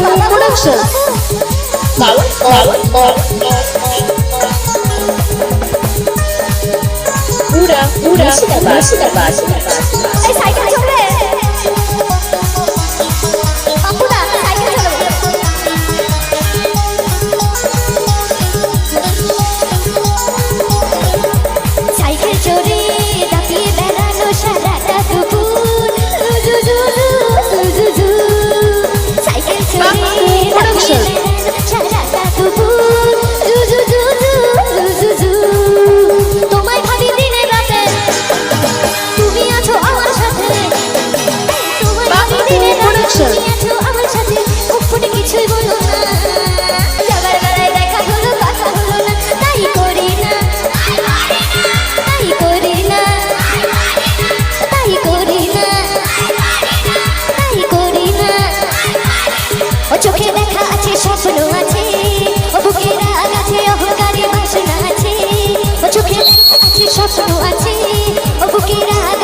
Production. Pura, pura, música básica. আছে স্বপ্ন আছে ও বুকেরা